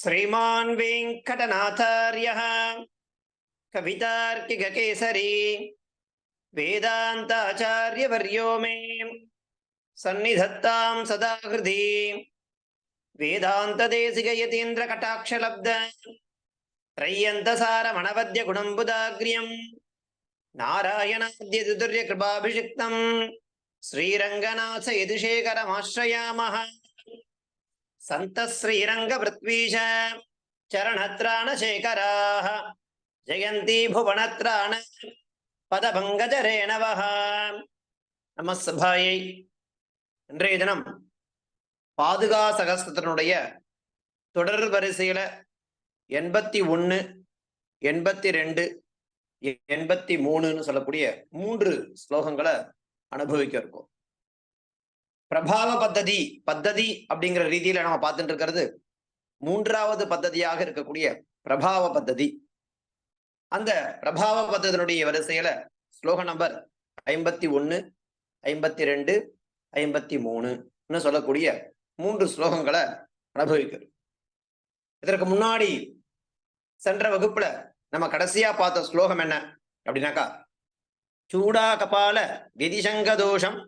श्रीमान् वेङ्कटनाथार्यः कवितार्किककेसरी वेदान्ताचार्यवर्यो मे सन्निधत्तां सदा हृदि वेदान्तदेशिकयतीन्द्रकटाक्षलब्ध त्रय्यन्तसारमणवद्य गुणम्बुदाग्र्यम् नारायणाद्यदुर्यकृपाभिषिक्तम् श्रीरङ्गनाथ यदुशेखरमाश्रयामः सन्तः श्रीरङ्गपृथ्वीश चरणत्राणशेखराः जयन्ती भुवनत्राण பதபங்கஜரேணவः நம சபாயை இன்றைய தினம் பாதுகா சகஸ்திரத்தினுடைய தொடர் வரிசையில எண்பத்தி ஒன்று எண்பத்தி ரெண்டு எண்பத்தி மூணுன்னு சொல்லக்கூடிய மூன்று ஸ்லோகங்களை அனுபவிக்க இருக்கோம் பிரபாவ பத்ததி பத்ததி அப்படிங்கிற ரீதியில நம்ம பார்த்துட்டு இருக்கிறது மூன்றாவது பத்ததியாக இருக்கக்கூடிய பிரபாவ பத்ததி. அந்த பிரபாவ பத்ததியினுடைய வரிசையில ஸ்லோக நம்பர் ஐம்பத்தி ஒன்னு ஐம்பத்தி ரெண்டு ஐம்பத்தி மூணுன்னு சொல்லக்கூடிய மூன்று ஸ்லோகங்களை அனுபவிக்கிறோம். இதற்கு முன்னாடி சென்ற வகுப்புல நம்ம கடைசியா பார்த்த ஸ்லோகம் என்ன அப்படின்னாக்கா சூடா கபால விதிசங்க தோஷம்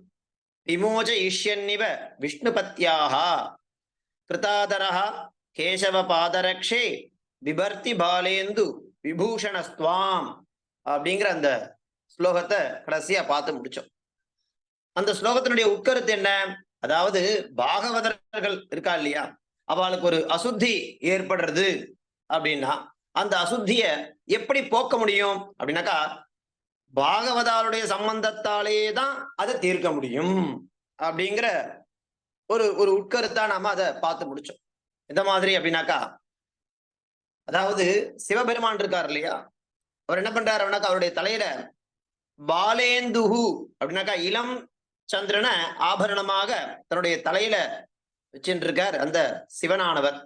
விமோச்ச இஷ்யன்னிவ விஷ்ணுபத்யாக கிருதாதரா கேசவ பாதரக்ஷே விபர்த்தி பாலேந்து விபூஷணஸ்துவாம் அப்படிங்கிற அந்த ஸ்லோகத்தை கடைசியா பார்த்து முடிச்சோம். அந்த ஸ்லோகத்தினுடைய உட்கருத்து என்ன? அதாவது பாகவதர்கள் இருக்கா இல்லையா? அவளுக்கு ஒரு அசுத்தி ஏற்படுறது அப்படின்னா அந்த அசுத்திய எப்படி போக்க முடியும் அப்படின்னாக்கா பாகவதாருடைய சம்பந்தத்தாலே தான் அதை தீர்க்க முடியும். அப்படிங்கிற ஒரு ஒரு உட்கருத்தா நாம அதை பார்த்து முடிச்சோம். எந்த மாதிரி அப்படின்னாக்கா அதாவது சிவபெருமான் இருக்கார் இல்லையா? அவர் என்ன பண்றாரு அப்படின்னாக்கா அவருடைய தலையில பாலேந்துஹு அப்படின்னாக்கா இளம் சந்திரனை ஆபரணமாக தன்னுடைய தலையில வச்சுட்டு இருக்கார் அந்த சிவனானவர்.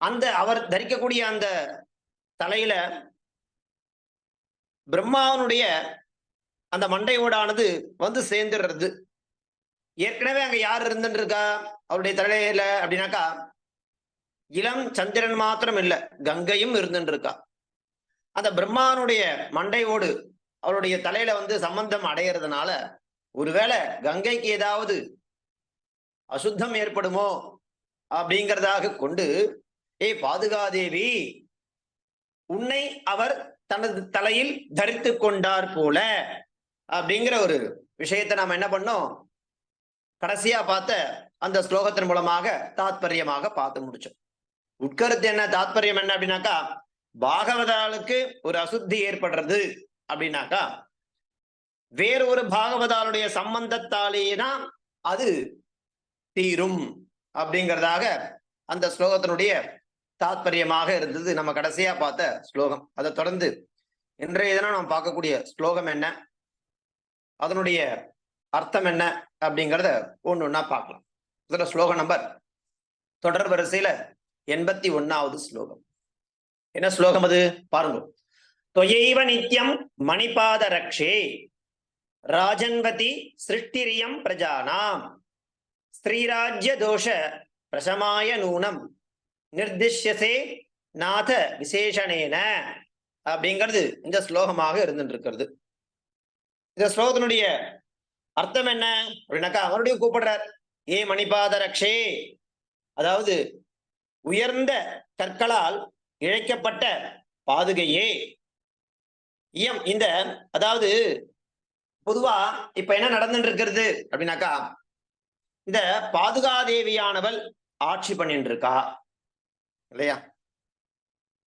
அந்த அவர் தரிக்கக்கூடிய அந்த தலையில பிரம்மாவனுடைய அந்த மண்டையோடானது வந்து சேர்ந்துடுறது. ஏற்கனவே அங்க யார் இருந்துருக்கா இருக்கா அவருடைய தலையில அப்படின்னாக்கா இளம் சந்திரன் மாத்திரம் இல்ல கங்கையும் இருந்துருக்கா அந்த பிரம்மானுடைய மண்டையோடு அவருடைய தலையில வந்து சம்பந்தம் அடையிறதுனால ஒருவேளை கங்கைக்கு ஏதாவது அசுத்தம் ஏற்படுமோ அப்படிங்கிறதாக கொண்டு ஏ பாதுகாதேவி உன்னை அவர் தனது தலையில் தரித்து கொண்டார் போல. அப்படிங்கிற ஒரு விஷயத்தை நாம் என்ன பண்ணோம்? கடைசியா பார்த்த அந்த ஸ்லோகத்தின் மூலமாக தாத்பரியமாக பார்த்து முடிச்சோம். உட்கருத்து என்ன? தாத்பரியம் என்ன அப்படின்னாக்கா பாகவதாளுக்கு ஒரு அசுத்தி ஏற்படுறது அப்படின்னாக்கா வேறு ஒரு பாகவதாளுடைய சம்பந்தத்தாலேயே தான் அது தீரும். அப்படிங்கிறதாக அந்த ஸ்லோகத்தினுடைய தாத்பரியமாக இருந்தது. நம்ம கடைசியா பார்த்த ஸ்லோகம். அதை தொடர்ந்து இன்றைய தினம் நாம் பார்க்கக்கூடிய ஸ்லோகம் என்ன? அதனுடைய அர்த்தம் என்ன? அப்படிங்கிறத ஒன்று ஒன்றா பார்க்கலாம். முதல்ல ஸ்லோகம் நம்பர் தொடர் வரிசையில எண்பத்தி ஒன்னாவது ஸ்லோகம். என்ன ஸ்லோகம் அது? பாருங்க. தொயைவ நித்யம் மணிபாத ரக்ஷே ராஜன்வதி சிருஷ்டிரியம் பிரஜானாம். ஸ்ரீராஜ்ய தோஷ பிரசமாய நூனம். நிர்திஷ்யசே நாத விசேஷனேன அப்படிங்கிறது இந்த ஸ்லோகமாக இருந்துட்டு இருக்கிறது இந்த ஸ்லோகத்தினுடைய அர்த்தம் என்ன அப்படின்னாக்கா மறுபடியும் கூப்பிடுறார். ஏ மணிபாத ரக்ஷே அதாவது உயர்ந்த கற்களால் இழைக்கப்பட்ட பாதுகையே. இயம் இந்த அதாவது பொதுவா இப்ப என்ன நடந்துட்டு இருக்கிறது அப்படின்னாக்கா இந்த பாதுகாதேவியானவள் ஆட்சி பண்ணிட்டு இருக்கா இல்லையா?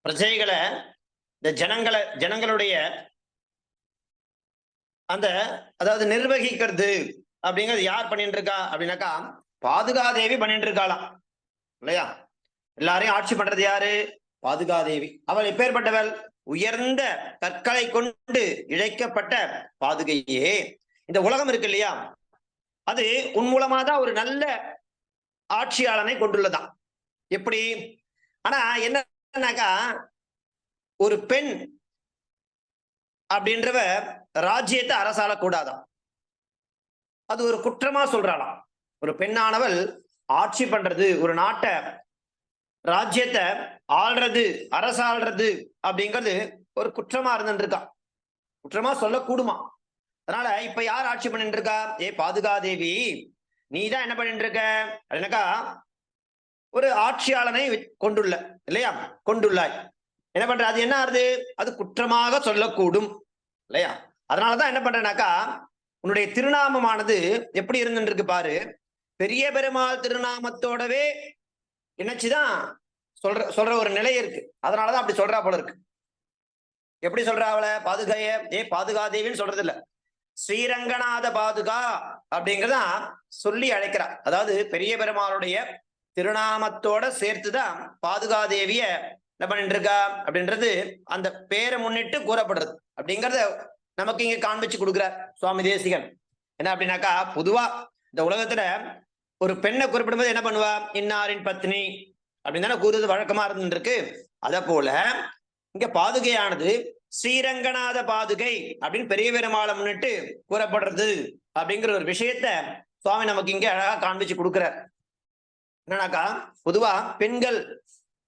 பிரஜைகளை இந்த ஜனங்களை ஜனங்களுடைய அந்த அதாவது நிர்வகிக்கிறது அப்படிங்கிறது யார் பண்ணிட்டு இருக்கா அப்படின்னாக்கா பாதுகாதேவி பண்ணிட்டு இருக்காளாம் இல்லையா? எல்லாரையும் ஆட்சி பண்றது யாரு? பாதுகாதேவி. அவள் எப்பேற்பட்டவள் உயர்ந்த கற்களை கொண்டு இழைக்கப்பட்ட பாதுகையே. இந்த உலகம் இருக்கு இல்லையா? அது உன் மூலமா தான் ஒரு நல்ல ஆட்சியாளனை கொண்டுள்ளதான் எப்படி? ஆனா என்னன்னாக்கா ஒரு பெண் அப்படின்றவ ராஜ்யத்தை அரசால கூடாதான் அது ஒரு குற்றமா சொல்றாளாம். ஒரு பெண்ணானவள் ஆட்சி பண்றது ஒரு நாட்டை ராஜ்யத்தை ஆள்றது அரசாள்றது அப்படிங்கிறது ஒரு குற்றமா இருந்துருக்கா குற்றமா சொல்லக்கூடுமா? அதனால இப்ப யார் ஆட்சி பண்ணிட்டு இருக்கா ஏ பாதுகாதேவி. நீ தான் என்ன பண்ணிட்டு இருக்க அப்படின்னாக்கா ஒரு ஆட்சியாளனை கொண்டுள்ள இல்லையா? கொண்டுள்ளாய். என்ன பண்ற? அது என்ன ஆறுது? அது குற்றமாக சொல்லக்கூடும் இல்லையா? அதனாலதான் என்ன பண்றேனாக்கா உன்னுடைய திருநாமமானது எப்படி இருந்துருக்கு இருக்கு பாரு. பெரிய பெருமாள் திருநாமத்தோடவே இணைச்சுதான் சொல்ற சொல்ற ஒரு நிலை இருக்கு. அதனாலதான் அப்படி சொல்றா போல இருக்கு. எப்படி சொல்றா அவளை? பாதுகாய ஏ பாதுகாதேவின்னு சொல்றது இல்ல ஸ்ரீரங்கநாத பாதுகா அப்படிங்கிறதான் சொல்லி அழைக்கிறா. அதாவது பெரிய பெருமாளுடைய திருநாமத்தோட சேர்த்துதான் பாதுகாதேவிய என்ன பண்ணிட்டு இருக்கா அப்படின்றது அந்த பேரை முன்னிட்டு கூறப்படுறது. அப்படிங்கறத நமக்கு இங்க காண்பிச்சு கொடுக்குறார் சுவாமி தேசிகன். என்ன அப்படின்னாக்கா பொதுவா இந்த உலகத்துல ஒரு பெண்ணை குறிப்பிடும்போது என்ன பண்ணுவா? இன்னாரின் பத்னி அப்படின்னு தானே கூறுவது வழக்கமா இருந்துருக்கு அத போல இங்க பாதுகையானது ஸ்ரீரங்கநாத பாதுகை அப்படின்னு பெரிய பெருமாளை முன்னிட்டு கூறப்படுறது அப்படிங்கிற ஒரு விஷயத்த சுவாமி நமக்கு இங்க அழகா காண்பிச்சு கொடுக்குறார். என்னன்னாக்கா பொதுவா பெண்கள்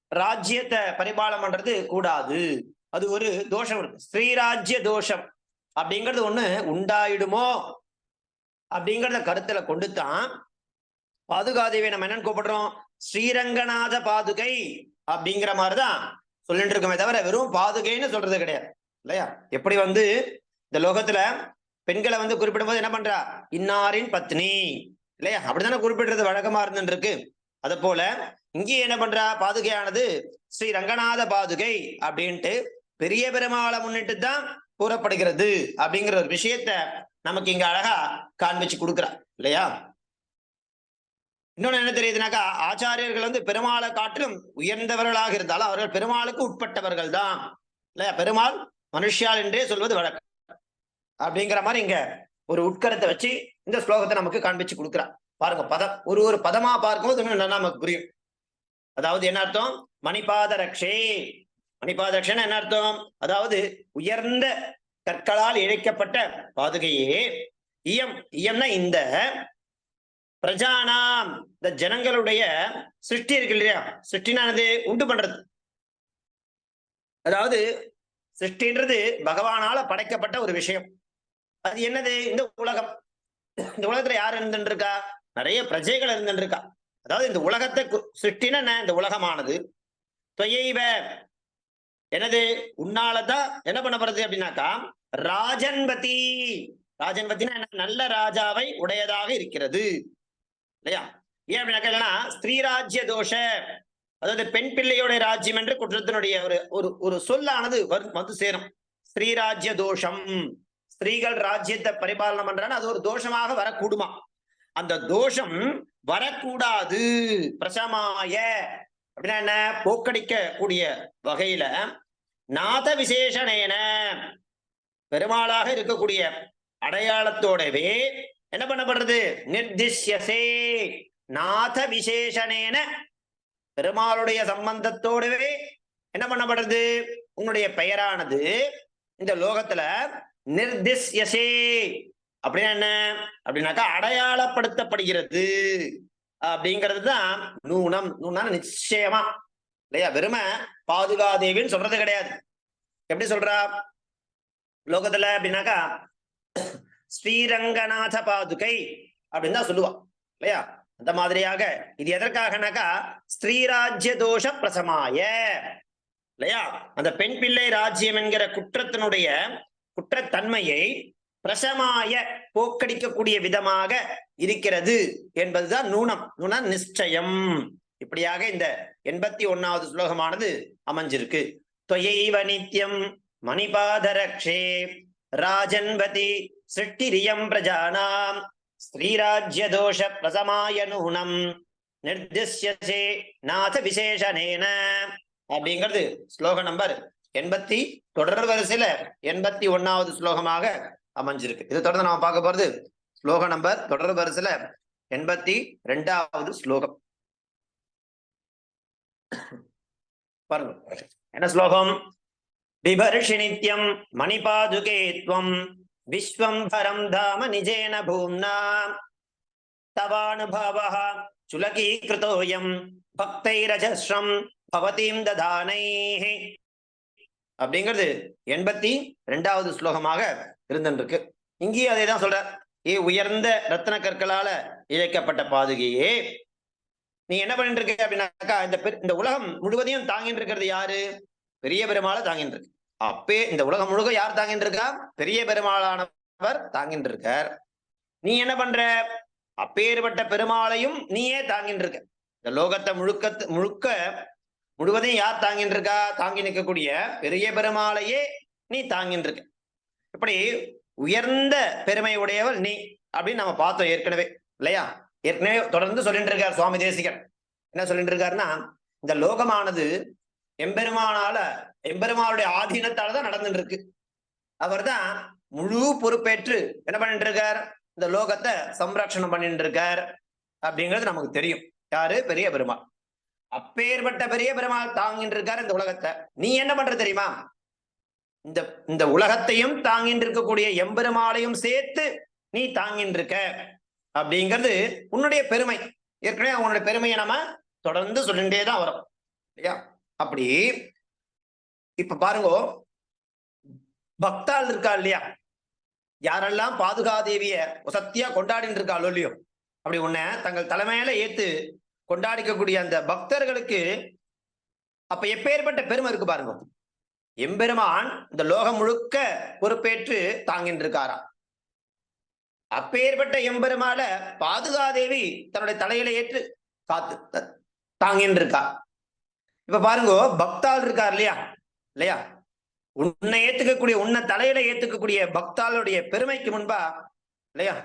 ராஜ்யத்தை பரிபாலம் பண்றது கூடாது. அது ஒரு தோஷம் இருக்கு. ஸ்ரீராஜ்ய தோஷம் அப்படிங்கிறது ஒண்ணு உண்டாயிடுமோ அப்படிங்கிறத கருத்துல கொண்டு தான் பாதுகாதேவி நம்ம என்னன்னு கூப்பிடுறோம்? ஸ்ரீரங்கநாத பாதுகை அப்படிங்கிற மாதிரிதான் சொல்லிட்டு இருக்கோமே தவிர வெறும் பாதுகைன்னு சொல்றது கிடையாது. இல்லையா? எப்படி வந்து இந்த லோகத்துல பெண்களை வந்து குறிப்பிடும்போது என்ன பண்றா? இன்னாரின் பத்னி. இல்லையா? அப்படித்தானே குறிப்பிடுறது வழக்கமா இருந்துருக்கு அது போல இங்கே என்ன பண்றா? பாதுகையானது ஸ்ரீ ரங்கநாத பாதுகை அப்படின்ட்டு பெரிய பெருமாளை முன்னிட்டு தான் கூறப்படுகிறது அப்படிங்கிற ஒரு விஷயத்த நமக்கு இங்க அழகா காண்பிச்சு கொடுக்குறா இல்லையா? இன்னொன்னு என்ன தெரியுதுனாக்கா ஆச்சாரியர்கள் வந்து பெருமாளை காட்டிலும் உயர்ந்தவர்களாக இருந்தாலும் அவர்கள் பெருமாளுக்கு உட்பட்டவர்கள் தான் இல்லையா? பெருமாள் மனுஷியால் என்றே சொல்வது வழக்கம். அப்படிங்கிற மாதிரி இங்க ஒரு உட்கரத்தை வச்சு இந்த ஸ்லோகத்தை நமக்கு காண்பிச்சு கொடுக்குறா. பாருங்க பதம் ஒரு ஒரு பதமா பார்க்கும்போது இன்னும் நமக்கு புரியும். அதாவது என்ன அர்த்தம்? மணிபாத ரக்ஷே மணிபாத ரக்ஷன்னு என்ன அர்த்தம்? அதாவது உயர்ந்த கற்களால் இழைக்கப்பட்ட பாதுகையே. இயம் இயம்னா இந்த பிரஜானாம் இந்த ஜனங்களுடைய சிருஷ்டி இருக்கு இல்லையா? சிருஷ்டினானது உண்டு பண்றது. அதாவது சிருஷ்டின்றது பகவானால படைக்கப்பட்ட ஒரு விஷயம். அது என்னது? இந்த உலகம். இந்த உலகத்துல யார் இருந்துட்டு இருக்கா? நிறைய பிரஜைகள் இருந்துட்டு இருக்கா அதாவது இந்த உலகத்தை கு- சிருஷ்டினா இந்த உலகமானது. தொயைவ எனது உன்னாலதான் என்ன பண்ணப்படுறது அப்படின்னாக்கா ராஜன்பதி ராஜன்பதினா என்ன? நல்ல ராஜாவை உடையதாக இருக்கிறது. இல்லையா? ஏன் அப்படின்னாக்கா இல்லைன்னா ஸ்ரீராஜ்ய தோஷ. அதாவது பெண் பிள்ளையோட ராஜ்யம் என்று குற்றத்தினுடைய ஒரு ஒரு ஒரு சொல்லானது வரு- வந்து சேரும். ஸ்ரீராஜ்ய தோஷம். ஸ்திரீகள் ராஜ்யத்தை பரிபாலனம் பண்றான்னு அது ஒரு தோஷமாக வரக்கூடுமா? அந்த தோஷம் வரக்கூடாது. பிரசமாய. அப்படின்னா என்ன? போக்கடிக்க கூடிய வகையில நாத விசேஷனேன பெருமாளாக இருக்கக்கூடிய அடையாளத்தோடவே என்ன பண்ணப்படுறது? நிர்திஷ்யசே. நாத விசேஷனேன பெருமாளுடைய சம்பந்தத்தோடவே என்ன பண்ணப்படுறது? உன்னுடைய பெயரானது இந்த லோகத்துல நிர்திஷ்யசே. அப்படின்னா என்ன? அப்படின்னாக்கா அடையாளப்படுத்தப்படுகிறது. அப்படிங்கிறது தான் நூனம். நூனா நிச்சயமா. இல்லையா? வெறுமை பாதுகாதேவின்னு சொல்றது கிடையாது. எப்படி சொல்றா? லோகத்துல அப்படின்னாக்கா ஸ்ரீரங்கநாத பாதுகை அப்படின்னு தான் சொல்லுவா. இல்லையா? அந்த மாதிரியாக. இது எதற்காகனாக்கா ஸ்ரீராஜ்ய தோஷ பிரசமாய. இல்லையா? அந்த பெண் பிள்ளை ராஜ்யம் என்கிற குற்றத்தினுடைய குற்றத்தன்மையை பிரசமாய போக்கடிக்கக்கூடிய விதமாக இருக்கிறது என்பதுதான் நூனம். நுண நிச்சயம். இப்படியாக இந்த எண்பத்தி ஒன்னாவது ஸ்லோகமானது அமைஞ்சிருக்கு. தொயைவ நித்யம் மணிபாதரக்ஷே ராஜன்பதி சிருஷ்டிரியம் பிரஜானாம். ஸ்ரீராஜ்ய தோஷ பிரசமாய நூனம் நிர்திஷ்யசே நாத விசேஷனேன அப்படிங்கிறது ஸ்லோக நம்பர் எண்பத்தி தொடர் வரிசையில எண்பத்தி ஒன்னாவது ஸ்லோகமாக அமைஞ்சிருக்கு. இது தொடர்ந்து நாம பார்க்க போறது ஸ்லோக நம்பர் தொடர் வரிசையில எண்பத்தி ரெண்டாவது ஸ்லோகம். பாருங்க. என்ன ஸ்லோகம்? பிபர்ஷி நித்யம் மணிபாதுகே துவம் விஸ்வம் பரம் தாம நிஜேன பூம்னா தவானுபாவः சுலகீகிருதோயம் பக்தைரஜஸ்ரம் பவதீம் ததானைः அப்படிங்கிறது எண்பத்தி ரெண்டாவது ஸ்லோகமாக இருந்துருக்கு இங்கேயும் அதே தான் சொல்ற. ஏ உயர்ந்த ரத்ன கற்களால இழைக்கப்பட்ட பாதுகையே. நீ என்ன பண்ணிட்டு இருக்க அப்படின்னாக்கா இந்த இந்த உலகம் முழுவதையும் தாங்கிட்டு இருக்கிறது யாரு? பெரிய பெருமாளை தாங்கிட்டு இருக்கு அப்பே இந்த உலகம் முழுக்க யார் தாங்கிட்டு இருக்கா பெரிய பெருமாளானவர் தாங்கிட்டு இருக்கார் நீ என்ன பண்ற? அப்பேற்பட்ட பெருமாளையும் நீயே தாங்கிட்டு இருக்க இந்த லோகத்தை முழுக்க முழுக்க முழுவதையும் யார் தாங்கிட்டு இருக்கா தாங்கி நிற்கக்கூடிய பெரிய பெருமாளையே நீ தாங்கிட்டு இருக்க இப்படி உயர்ந்த பெருமை உடையவள் நீ அப்படின்னு நம்ம பார்த்தோம் ஏற்கனவே இல்லையா? ஏற்கனவே தொடர்ந்து சொல்லிட்டு இருக்கார் சுவாமி தேசிகன் என்ன சொல்லிட்டு இருக்காருன்னா இந்த லோகமானது எம்பெருமானால எம்பெருமானுடைய ஆதீனத்தால தான் நடந்துட்டு இருக்கு அவர்தான் முழு பொறுப்பேற்று என்ன பண்ணிட்டு இருக்கார்? இந்த லோகத்தை சம்ரட்சணம் பண்ணிட்டு இருக்கார் அப்படிங்கிறது நமக்கு தெரியும். யாரு? பெரிய பெருமாள். அப்பேற்பட்ட பெரிய பெருமாள் தாங்கிட்டு இருக்காரு இந்த உலகத்தை. நீ என்ன பண்ற தெரியுமா? இந்த இந்த உலகத்தையும் தாங்கிட்டு இருக்கக்கூடிய எம்பெருமாளையும் சேர்த்து நீ தாங்கின்றிருக்க இருக்க அப்படிங்கிறது உன்னுடைய பெருமை. ஏற்கனவே உன்னுடைய பெருமையை நம்ம தொடர்ந்து சொல்லிட்டே தான் வரும். இல்லையா? அப்படி இப்ப பாருங்க பக்தாள் இருக்கா இல்லையா? யாரெல்லாம் பாதுகாதேவிய சத்தியா கொண்டாடிட்டு இருக்காளோ இல்லையோ? அப்படி உன்னை தங்கள் தலைமையில ஏத்து கொண்டாடிக்கக்கூடிய அந்த பக்தர்களுக்கு அப்ப எப்பேற்பட்ட பெருமை இருக்கு பாருங்க? எம்பெருமான் இந்த லோகம் முழுக்க பொறுப்பேற்று தாங்கின்றிருக்காராம். அப்பேற்பட்ட எம்பெருமாள பாதுகாதேவி தன்னுடைய தலையில ஏற்று காத்து தாங்கின்றிருக்கா. இப்ப பாருங்க பக்தாள் இருக்கார் இல்லையா? இல்லையா? உன்னை ஏத்துக்கக்கூடிய உன்னை தலையில ஏத்துக்கக்கூடிய பக்தாளுடைய பெருமைக்கு முன்பா இல்லையா?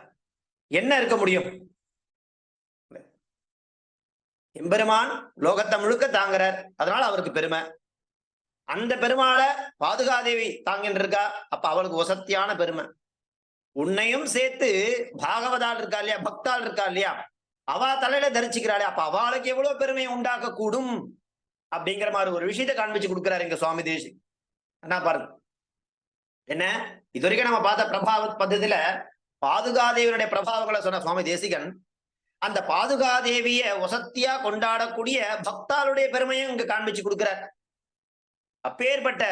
என்ன இருக்க முடியும்? எம்பெருமான் லோகத்தை முழுக்க தாங்குறார். அதனால அவருக்கு பெருமை. அந்த பெருமாளை பாதுகாதேவி தாங்கின்னு இருக்கா அப்ப அவளுக்கு வசத்தியான பெருமை. உன்னையும் சேர்த்து பாகவதால் இருக்கா இல்லையா? பக்தாள் இருக்கா இல்லையா? அவ தலையில தரிச்சுக்கிறாளே. அப்ப அவளுக்கு எவ்வளவு பெருமையை உண்டாக்க கூடும் அப்படிங்கிற மாதிரி ஒரு விஷயத்தை காண்பிச்சு கொடுக்குறாரு இங்க சுவாமி தேசி. என்ன பாருங்க. என்ன? இது வரைக்கும் நம்ம பார்த்த பிரபாவ பத்தத்துல பாதுகாதேவியுடைய பிரபாவங்களை சொன்ன சுவாமி தேசிகன் அந்த பாதுகாதேவிய வசத்தியா கொண்டாடக்கூடிய பக்தாளுடைய பெருமையும் இங்க காண்பிச்சு கொடுக்கிறார். அப்பேற்பட்ட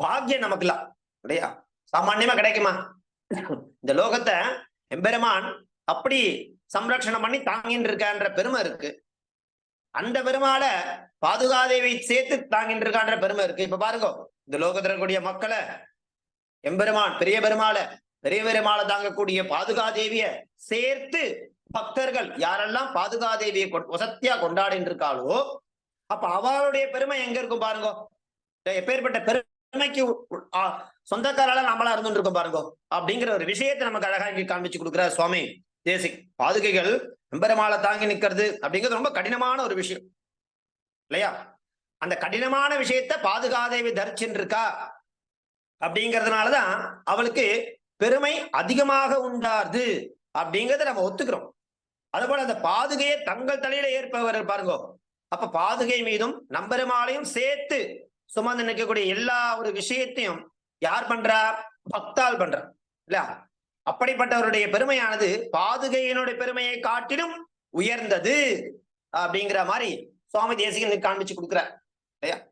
பாக்கியம் நமக்குலாம் இல்லையா? சாமான்யமா கிடைக்குமா? இந்த லோகத்தை எம்பெருமான் அப்படி சம்ரட்சணம் பண்ணி தாங்கின்னு இருக்கான்ற பெருமை இருக்கு. அந்த பெருமாளை பாதுகாதேவி சேர்த்து தாங்கிட்டு இருக்கான்ற பெருமை இருக்கு. இப்ப பாருங்க இந்த லோகத்துல இருக்கக்கூடிய மக்களை எம்பெருமான் பெரிய பெருமாளை பெரிய பெருமாளை தாங்கக்கூடிய பாதுகாதேவிய சேர்த்து பக்தர்கள் யாரெல்லாம் பாதுகாதேவியை வசத்தியா கொண்டாடின்னு இருக்காளோ அப்ப அவளுடைய பெருமை எங்க இருக்கும் பாருங்க? எப்பேற்பட்ட பெருமைக்கு உ- சொந்தக்காரால நம்மளா இருந்துட்டு இருக்கோம் பாருங்க அப்படிங்கிற ஒரு விஷயத்தை நமக்கு அழகா இங்கே காண்பிச்சு கொடுக்குற சுவாமி தேசி. பாதுகைகள் எம்பெருமாளை தாங்கி நிக்கிறது அப்படிங்கிறது ரொம்ப கடினமான ஒரு விஷயம். இல்லையா? அந்த கடினமான விஷயத்த பாதுகாதேவி தரிச்சுன்னு இருக்கா அப்படிங்கிறதுனாலதான் அவளுக்கு பெருமை அதிகமாக உண்டாது அப்படிங்கறத நம்ம ஒத்துக்கிறோம். அதுபோல அந்த பாதுகையை தங்கள் தலையில ஏற்பவர் பாருங்க அப்ப பாதுகை மீதும் நம்பெருமாளையும் சேர்த்து சுமந்து நிற்கக்கூடிய எல்லா ஒரு விஷயத்தையும் யார் பண்றா? பக்தால் பண்றா. இல்ல அப்படிப்பட்டவருடைய பெருமையானது பாதுகையினுடைய பெருமையை காட்டிலும் உயர்ந்தது அப்படிங்கிற மாதிரி சுவாமி தேசிகனுக்கு காண்பிச்சு கொடுக்குறார். இல்லையா?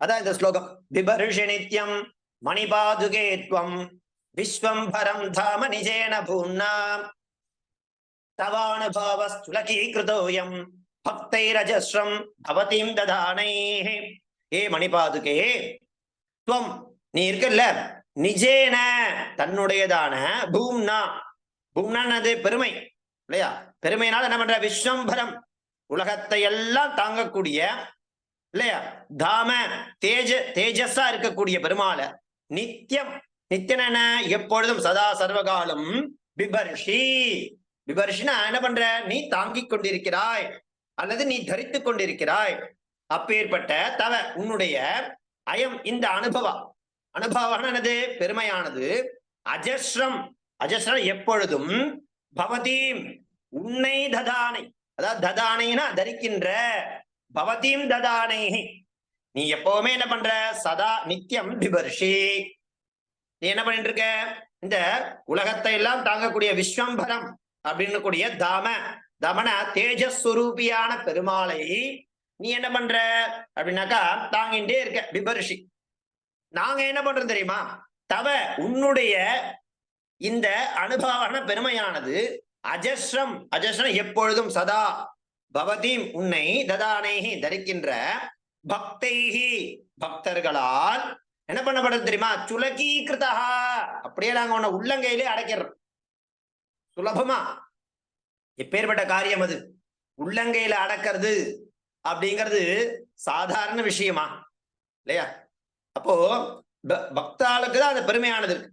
அதான் இந்த ஸ்லோகம். விபருஷ நித்யம் மணிபாதுகே துவம் விஸ்வம்பரம் தாம நிஜேன பூர்ணா தவானுபாவஸ்துலகீகிருதோயம் பக்தைரஜஸ்ரம் பவதீம் ததானை ஏ மணிபாதுகே. துவம் நீ இருக்கல்ல? நிஜேன தன்னுடையதான பூம்னா. பூம்னானது பெருமை இல்லையா? பெருமையினால என்ன பண்ற? விஸ்வம்பரம். உலகத்தை எல்லாம் தாங்கக்கூடிய இல்லையா? தாம தேஜ தேஜஸா இருக்கக்கூடிய பெருமாள. நித்தியம் நித்தியன எப்பொழுதும் சதா சர்வகாலம் பிபர்ஷி. பிபர்ஷினா என்ன பண்ற? நீ தாங்கிக் கொண்டிருக்கிறாய். அல்லது நீ தரித்து கொண்டிருக்கிறாய். அப்பேற்பட்ட தவ உன்னுடைய அயம் இந்த அனுபவம். அனுபவம் என்னது? பெருமையானது. அஜஸ்ரம். அஜஸ்ரம் எப்பொழுதும் பவதீம் உன்னை ததானை. அதாவது ததானைனா தரிக்கின்ற பவதீம் ததானை நீ எப்பவுமே என்ன பண்ற? சதா நித்தியம் பிபர்ஷி நீ என்ன பண்ணிட்டு இருக்க இந்த உலகத்தை எல்லாம் தாங்கக்கூடிய விஸ்வம்பரம் அப்படின்னு கூடிய தாம தமன தேஜஸ்வரூபியான பெருமாளை நீ என்ன பண்ற? அப்படின்னாக்கா தாங்கிட்டே இருக்க பிபர்ஷி. நாங்க என்ன பண்றோம் தெரியுமா? தவ உன்னுடைய இந்த அனுபவன பெருமையானது அஜஸ்ரம் அஜஸ்ரம் எப்பொழுதும் சதா பவதீம் உன்னை ததானேகி தரிக்கின்ற பக்தைகி பக்தர்களால் என்ன பண்ணப்படுறது தெரியுமா? சுலகீகிருதா. அப்படியே நாங்க உன்னை உள்ளங்கையிலே அடைக்கிறோம். சுலபமா. எப்பேற்பட்ட காரியம் அது? உள்ளங்கையில அடக்கிறது. அப்படிங்கிறது சாதாரண விஷயமா? இல்லையா? அப்போ பக்தாளுக்கு தான் அது பெருமையானது இருக்கு.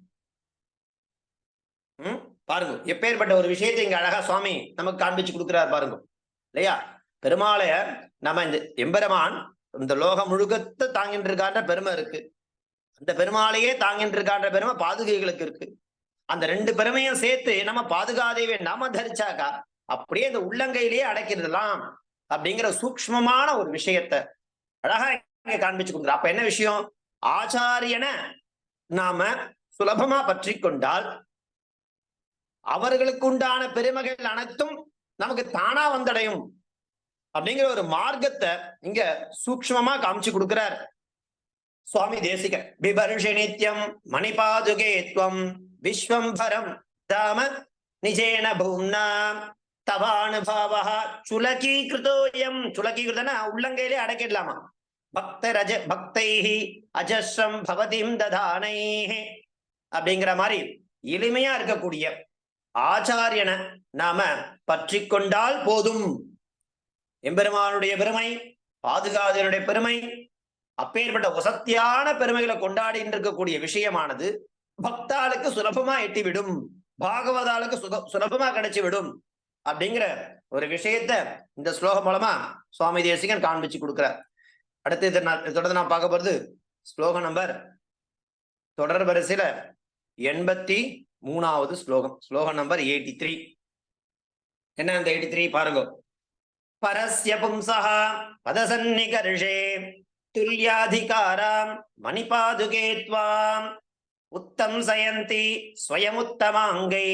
ம்? பாருங்க எப்பேற்பட்ட ஒரு விஷயத்தை இங்க அழகா சுவாமி நமக்கு காண்பிச்சு கொடுக்குறாரு பாருங்க. இல்லையா? பெருமாளைய நம்ம இந்த எம்பெருமான் இந்த லோகம் முழுக்கத்தை தாங்கிட்டு இருக்கான்ற பெருமை இருக்கு. அந்த பெருமாளையே தாங்கிட்டு இருக்கான்ற பெருமை பாதுகைகளுக்கு இருக்கு. அந்த ரெண்டு பெருமையும் சேர்த்து நம்ம பாதுகாதேவியை நாம தரிச்சாக்கா அப்படியே இந்த உள்ளங்கையிலேயே அடைக்கிறதுலாம் அப்படிங்கிற சூக்ஷ்மமான ஒரு விஷயத்த அழகா இங்க காண்பிச்சு கொடுக்குற அப்ப என்ன விஷயம்? ஆச்சாரியனை நாம சுலபமா பற்றி கொண்டால் அவர்களுக்கு உண்டான பெருமைகள் அனைத்தும் நமக்கு தானா வந்தடையும். அப்படிங்கிற ஒரு மார்க்கத்தை இங்க சூக்ஷ்மமா காமிச்சு கொடுக்கிறார். சுவாமி தேசிக பிபர்ஷி நித்யம் மணிபாதுகே துவம் விஸ்வம்பரம் தாம நிஜேன பூம்னா தவானுபாவா சுலகீகிருதோயம் சுலகீகிருதனா உள்ளங்கையிலே அடக்கிடலாமா? பக்தரஜ பக்தைஹி அஜஸ்ரம் பவதிம் ததானை அப்படிங்கிற மாதிரி எளிமையா இருக்கக்கூடிய ஆச்சாரியனை நாம பற்றி கொண்டால் போதும். எம்பெருமானுடைய பெருமை பாதுகாதனுடைய பெருமை அப்பேற்பட்ட வசத்தியான பெருமைகளை கொண்டாடி இருக்கக்கூடிய விஷயமானது பக்தாளுக்கு சுலபமா எட்டிவிடும். பாகவதாளுக்கு சுக சுலபமா கிடைச்சு விடும் அப்படிங்கிற ஒரு விஷயத்த இந்த ஸ்லோகம் மூலமா சுவாமி தேசிகன் காண்பிச்சு கொடுக்கிறார். அடுத்து இதை நான் தொடர்ந்து நான் பார்க்க போறது ஸ்லோகம் நம்பர் தொடர் வரிசையில எண்பத்தி மூணாவது ஸ்லோகம். ஸ்லோகம் நம்பர் எயிட்டி த்ரீ என்ன அந்த எயிட்டி த்ரீ பாருங்க. பரஸ்ய பும்சா பதசன்னிகர்ஷே துல்யாதிகாராம் மணிபாதுகே த்வாம் உத்தம் சயந்தி ஸ்வயமுத்தமாங்கை.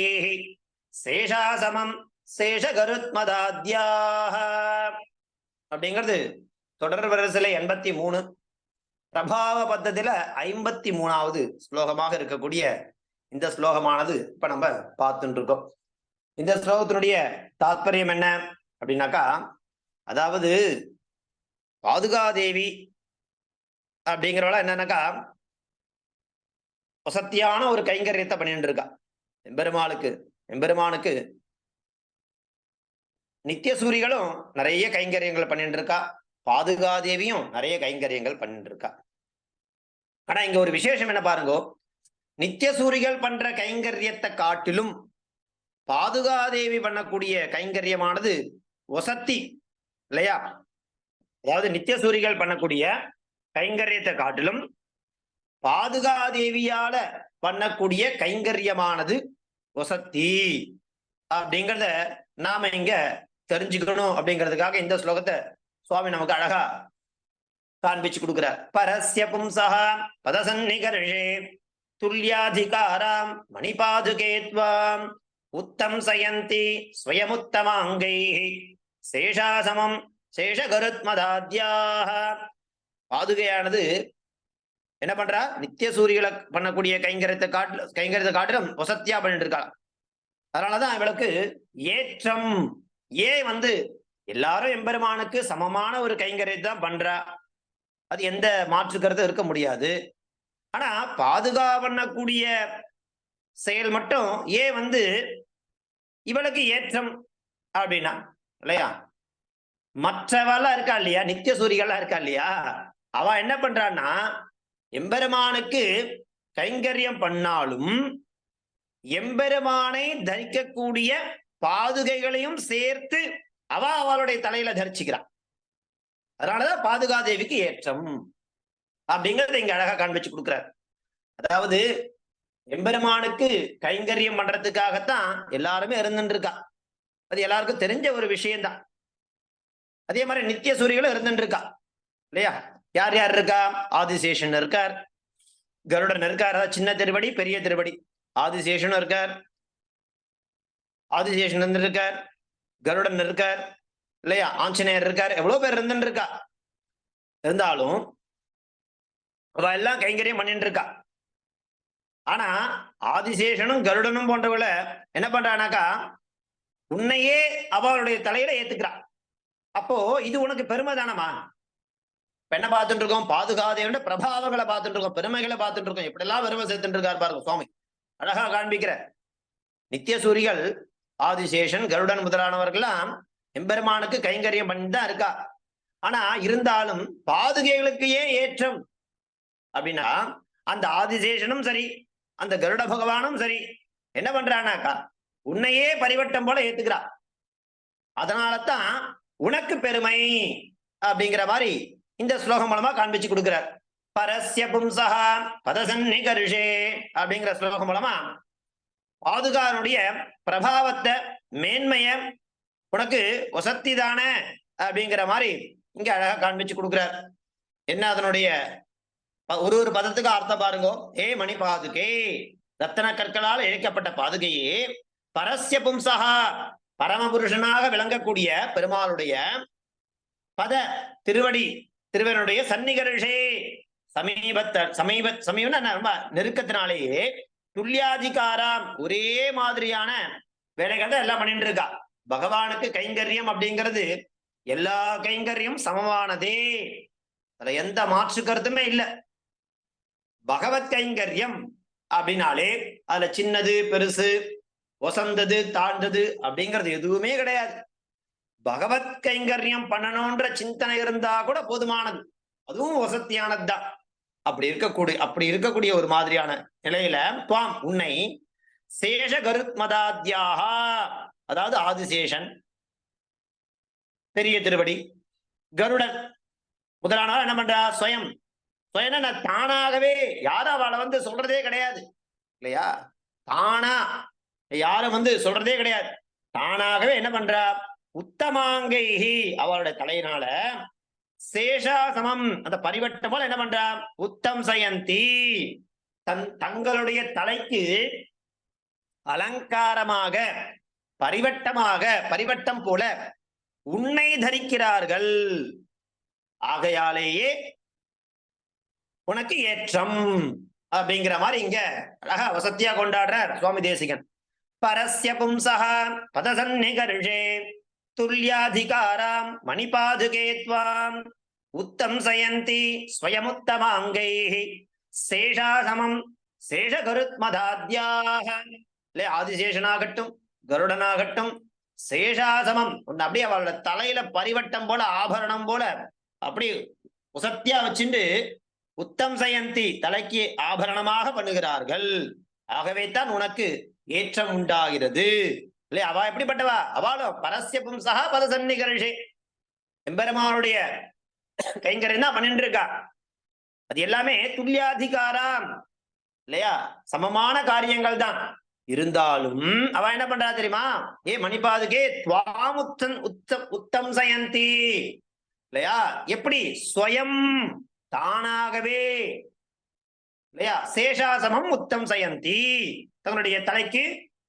சேஷாசமம் சேஷகருத்மதாத்யாக. அப்படிங்கிறது தொடர் வரிசையில எண்பத்தி மூணு பிரபாவ பத்தத்தில ஐம்பத்தி மூணாவது ஸ்லோகமாக இருக்கக்கூடிய இந்த ஸ்லோகமானது இப்ப நம்ம பார்த்துட்டு இருக்கோம் இந்த ஸ்லோகத்தினுடைய தாத்பரியம் என்ன அப்படின்னாக்கா அதாவது பாதுகாதேவி அப்படிங்கிறவள என்னன்னாக்கா வசத்தியான ஒரு கைங்கரியத்தை பண்ணிட்டு இருக்கா எம்பெருமாளுக்கு எம்பெருமானுக்கு நித்தியசூரிகளும் நிறைய கைங்கரியங்கள் பண்ணிட்டு இருக்கா பாதுகாதேவியும் நிறைய கைங்கரியங்கள் பண்ணிட்டு இருக்கா ஆனா இங்க ஒரு விசேஷம் என்ன பாருங்க. நித்தியசூரிகள் பண்ற கைங்கரியத்தை காட்டிலும் பாதுகாதேவி பண்ணக்கூடிய கைங்கரியமானது ஒசத்தி இல்லையா? அதாவது நித்தியசூரிகள் பண்ணக்கூடிய கைங்கரியத்தை காட்டிலும் பாதுகாதேவியால பண்ணக்கூடிய கைங்கரியமானது ஒசத்தி அப்படிங்கிறத நாம இங்க தெரிஞ்சுக்கணும் அப்படிங்கிறதுக்காக இந்த ஸ்லோகத்தை சுவாமி நமக்கு அழகா காண்பிச்சு கொடுக்கிறார். பரஸ்ய பும்சா பதசன்னிகர்ஷே துல்யாதிகாராம் மணிபாதுகேத்வாம் உத்தம் சயந்தி ஸ்வயமுத்தமாங்கை சேஷாசமம் சேஷகருத்மதாத்யாக பாதுகையானது என்ன பண்றா? நித்திய சூரியகளை பண்ணக்கூடிய கைங்கரத்தை காட்டு கைங்கரத்தை காட்டிலும் வசத்தியா பண்ணிட்டு இருக்கா. அதனாலதான் இவளுக்கு ஏற்றம் ஏன் வந்து எல்லாரும் எம்பெருமானுக்கு சமமான ஒரு கைங்கரியத்தை தான் பண்றா? அது எந்த மாற்றுக்கிறது இருக்க முடியாது. ஆனா பாதுகா பண்ணக்கூடிய செயல் மட்டும் ஏன் வந்து இவளுக்கு ஏற்றம் அப்படின்னா இல்லையா? மற்றவெல்லாம் இருக்கா இல்லையா? நித்திய சூரியெல்லாம் இருக்கா இல்லையா? அவ என்ன பண்றான்னா எம்பெருமானுக்கு கைங்கரியம் பண்ணாலும் எம்பெருமானை தரிக்கக்கூடிய பாதுகைகளையும் சேர்த்து அவ அவளுடைய தலையில தரிச்சுக்கிறான் அதனாலதான் பாதுகாதேவிக்கு ஏற்றம் அப்படிங்கறத இங்க அழகா காண்பிச்சு கொடுக்குறாரு. அதாவது எம்பெருமானுக்கு கைங்கரியம் பண்றதுக்காகத்தான் எல்லாருமே இருந்துட்டு இருக்கா. அது எல்லாருக்கும் தெரிஞ்ச ஒரு விஷயம்தான். அதே மாதிரி நித்திய சூரியகளும் இருந்துட்டு இருக்கா. இல்லையா? யார் யார் இருக்கா? ஆதிசேஷன் இருக்கார். கருடன் இருக்கார். அதாவது சின்ன திருவடி பெரிய திருவடி. ஆதிசேஷனும் இருக்கார். ஆதிசேஷன் இருந்திருக்கார் கருடன் இருக்கார் இல்லையா? ஆஞ்சநேயர் இருக்கார் எவ்வளவு பேர் இருந்துட்டு இருக்கா இருந்தாலும் அவ எல்லாம் கைங்கரியம் பண்ணிட்டு இருக்கா ஆனா ஆதிசேஷனும் கருடனும் போன்றவள என்ன பண்றானாக்கா உன்னையே அவளுடைய தலையில ஏத்துக்கிறா. அப்போ இது உனக்கு பெருமை தானமா பெண்ணை பார்த்துட்டு இருக்கோம் பாதுகாதையோட பிரபாவங்களை பார்த்துட்டு இருக்கோம் பெருமைகளை பார்த்துட்டு இருக்கோம் இப்படிலாம் எல்லாம் பெருமை சேர்த்துட்டு இருக்காரு பாருங்க சுவாமி. அழகா காண்பிக்கிற. நித்திய சூரிகள் ஆதிசேஷன் கருடன் முதலானவர்கள்லாம் எம்பெருமானுக்கு கைங்கரியம் பண்ணிட்டு தான் இருக்கா. ஆனா இருந்தாலும் பாதுகைகளுக்கு ஏன் ஏற்றம்? அப்படின்னா அந்த ஆதிசேஷனும் சரி அந்த கருட பகவானும் சரி என்ன பண்றானாக்கா உன்னையே பரிவட்டம் போல ஏத்துக்கிறா. அதனாலதான் உனக்கு பெருமை அப்படிங்கிற மாதிரி இந்த ஸ்லோகம் மூலமா காண்பிச்சு கொடுக்கிறார். பரஸ்ய பும்சகா பதசன்னிகர்ஷே அப்படிங்கிற ஸ்லோகம் மூலமா பாதுகாருடைய பிரபாவத்தை மேன்மைய உனக்கு வசத்தி தானே அப்படிங்கிற மாதிரி இங்க அழகா காண்பிச்சு கொடுக்குறார். என்ன அதனுடைய ஒரு ஒரு பதத்துக்கு அர்த்தம் பாருங்க. ஏ மணி பாதுகே ரத்தன கற்களால் இழைக்கப்பட்ட பாதுகையே பரஸ்ய பும்சகா பரமபுருஷனாக விளங்கக்கூடிய பெருமாளுடைய பத திருவடி திருவனுடைய சன்னிகரிஷே சமீபத்த சமீப சமீபம்னா ரொம்ப நெருக்கத்தினாலேயே துல்லியாதிகாரம் ஒரே மாதிரியான வேலைகள் தான் எல்லாம் பண்ணிட்டு இருக்கா பகவானுக்கு கைங்கரியம் அப்படிங்கிறது எல்லா கைங்கரியம் சமமானதே. அதுல எந்த மாற்று கருத்துமே இல்லை. பகவத் கைங்கரியம் அப்படின்னாலே அதுல சின்னது பெருசு ஒசந்தது தாழ்ந்தது அப்படிங்கிறது எதுவுமே கிடையாது. பகவத் கைங்கரியம் பண்ணணும்ன்ற சிந்தனை இருந்தா கூட போதுமானது. அதுவும் வசத்தியானதுதான். அப்படி இருக்கக்கூடிய அப்படி இருக்கக்கூடிய ஒரு மாதிரியான நிலையில துவாம் உன்னை சேஷ கருத்மதாத்யாக அதாவது ஆதிசேஷன் பெரிய திருவடி கருடன் முதலானவர் என்ன பண்றா? சுயம் சுயன தானாகவே யாரும் அவளை வந்து சொல்றதே கிடையாது. இல்லையா? தானா. யாரும் வந்து சொல்றதே கிடையாது. தானாகவே என்ன பண்றா? உத்தமாங்கைஹி அவளுடைய தலையினால சேஷா சமம் அந்த பரிவட்டம் போல என்ன பண்றா? உத்தம் சயந்தி. தன் தங்களுடைய தலைக்கு அலங்காரமாக பரிவட்டமாக பரிவட்டம் போல உன்னை தரிக்கிறார்கள். ஆகையாலேயே உனக்கு ஏற்றம் அப்படிங்கிற மாதிரி இங்க அழகா வசத்தியா கொண்டாடுறார் சுவாமி தேசிகன். பரஸ்ய பதசன் பதசன்னிகர்ஷே துல்யாதிகாராம் மணிபாதுகே துவாம் உத்தம் சயந்தி ஸ்வயமுத்தமாங்கை சேஷாசமம் சேஷகருத்மதாத்யாக இல்லை ஆதிசேஷனாகட்டும் கருடனாகட்டும் சேஷாசமம். ஒன்னு அப்படியே அவளோட தலையில பரிவட்டம் போல ஆபரணம் போல அப்படி உசத்தியா வச்சுண்டு உத்தம் சயந்தி தலைக்கு ஆபரணமாக பண்ணுகிறார்கள். ஆகவே தான் உனக்கு ஏற்றம் உண்டாகிறது. இல்லையா? அவ எப்படிப்பட்டவா? அவளும் பரஸ்ய பும்சகா பதசன்னிகர்ஷே. எம்பெருமானுடைய கைங்கரியம் தான் பண்ணிட்டு இருக்கா அது எல்லாமே துல்லியாதிகாரம். இல்லையா? சமமான காரியங்கள் தான். இருந்தாலும் அவ என்ன பண்றா தெரியுமா? ஏ மணிபாதுகே துவாமுத்தன் உத்தம் உத்தம் சயந்தி இல்லையா? எப்படி? ஸ்வயம் தானாகவே. இல்லையா? சேஷாசமம் உத்தம் சயந்தி தன்னுடைய தலைக்கு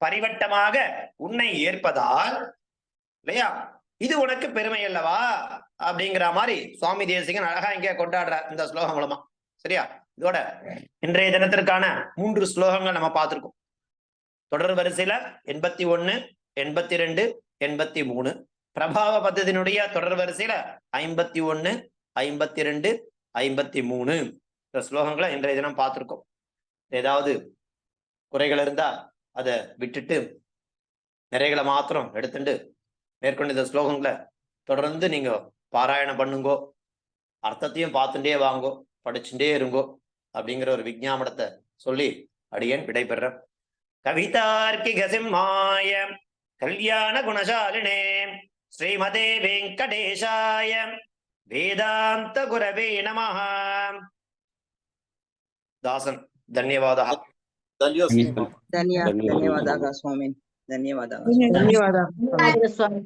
பரிவட்டமாக உன்னை ஏற்பதால் இல்லையா? இது உனக்கு பெருமை அல்லவா? அப்படிங்கிற மாதிரி சுவாமி தேசிகன் அழகா இங்க கொண்டாடுறார் இந்த ஸ்லோகம் மூலமா. சரியா? இதோட இன்றைய தினத்திற்கான மூன்று ஸ்லோகங்கள் நம்ம பார்த்திருக்கோம். தொடர் வரிசையில எண்பத்தி ஒண்ணு எண்பத்தி ரெண்டு எண்பத்தி மூணு. பிரபாவ பத்தத்தினுடைய தொடர் வரிசையில ஐம்பத்தி ஒண்ணு ஐம்பத்தி ரெண்டு ஐம்பத்தி மூணு. இந்த ஸ்லோகங்களை இன்றைய தினம் பார்த்திருக்கோம். ஏதாவது குறைகள் இருந்தா அதை விட்டுட்டு நிறைகளை மாத்திரம் எடுத்துட்டு மேற்கொண்ட இந்த ஸ்லோகங்களை தொடர்ந்து நீங்க பாராயணம் பண்ணுங்கோ அர்த்தத்தையும் பார்த்துட்டே வாங்கோ படிச்சுட்டே இருங்கோ அப்படிங்கிற ஒரு விஜாபனத்தை சொல்லி அடியேன் விடைபெறேன். கவிதார்க்கிக சிம்மாய கல்யாண குணசாலினே ஸ்ரீமதே வெங்கடேஷாய வேதாந்த குரவே நம தாசன் தன்யவாதா. ధన్యవాదాలు ధన్యవాదాలు స్వామి ధన్యవాదాలు ధన్యవాదాలు స్వామి